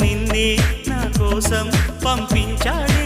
నింది నా కోసం పంపించాడేమో